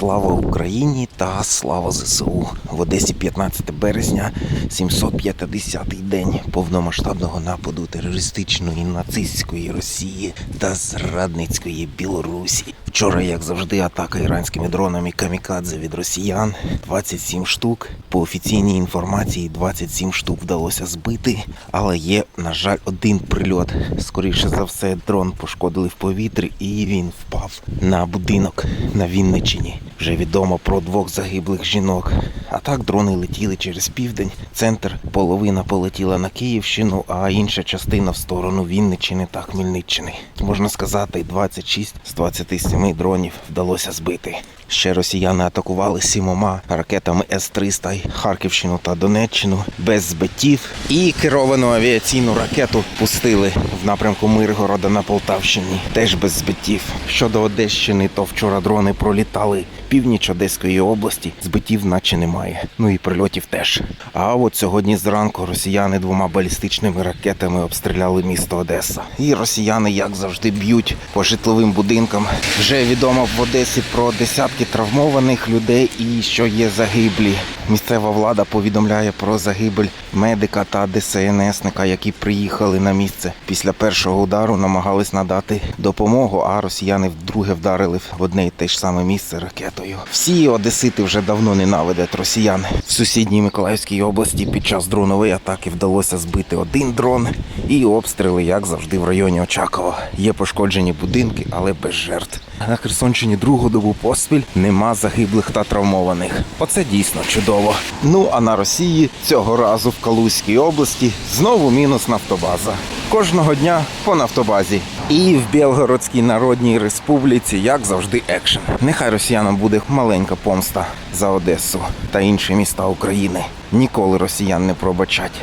Слава Україні та слава ЗСУ. В Одесі 15 березня, 750-й день повномасштабного нападу терористичної нацистської Росії та зрадницької Білорусі. Вчора, як завжди, атака іранськими дронами камікадзе від росіян 27 штук. По офіційній інформації 27 штук вдалося збити, але є, на жаль, один прильот. Скоріше за все, дрон пошкодили в повітрі і він впав на будинок на Вінниччині. Вже відомо про двох загиблих жінок. А так дрони летіли через південь. Центр половина полетіла на Київщину, а інша частина в сторону Вінниччини та Хмельниччини. Можна сказати, 26 з 27 дронів вдалося збити. Ще росіяни атакували сімома ракетами С-300 Харківщину та Донеччину без збиттів. І керовану авіаційну ракету пустили в напрямку Миргорода на Полтавщині, теж без збиттів. Щодо Одещини, то вчора дрони пролітали північ Одеської області. Збиттів наче немає. Ну і прильотів теж. А от сьогодні зранку росіяни двома балістичними ракетами обстріляли місто Одеса. І росіяни, як завжди, б'ють по житловим будинкам. Вже відомо в Одесі про десятки травмованих людей і що є загиблі. Місцева влада повідомляє про загибель медика та ДСНСника, які приїхали на місце. Після першого удару намагались надати допомогу, а росіяни вдруге вдарили в одне й те ж саме місце ракетою. Всі одесити вже давно ненавидять росіян. В сусідній Миколаївській області під час дронової атаки вдалося збити один дрон і обстріли, як завжди, в районі Очакова. Є пошкоджені будинки, але без жертв. На Херсонщині другу добу поспіль нема загиблих та травмованих. Оце дійсно чудово. Ну а на Росії цього разу в Калузькій області знову мінус нафтобаза. Кожного дня по нафтобазі. І в Білгородській Народній Республіці, як завжди, екшен. Нехай росіянам буде маленька помста за Одесу та інші міста України. Ніколи росіян не пробачать.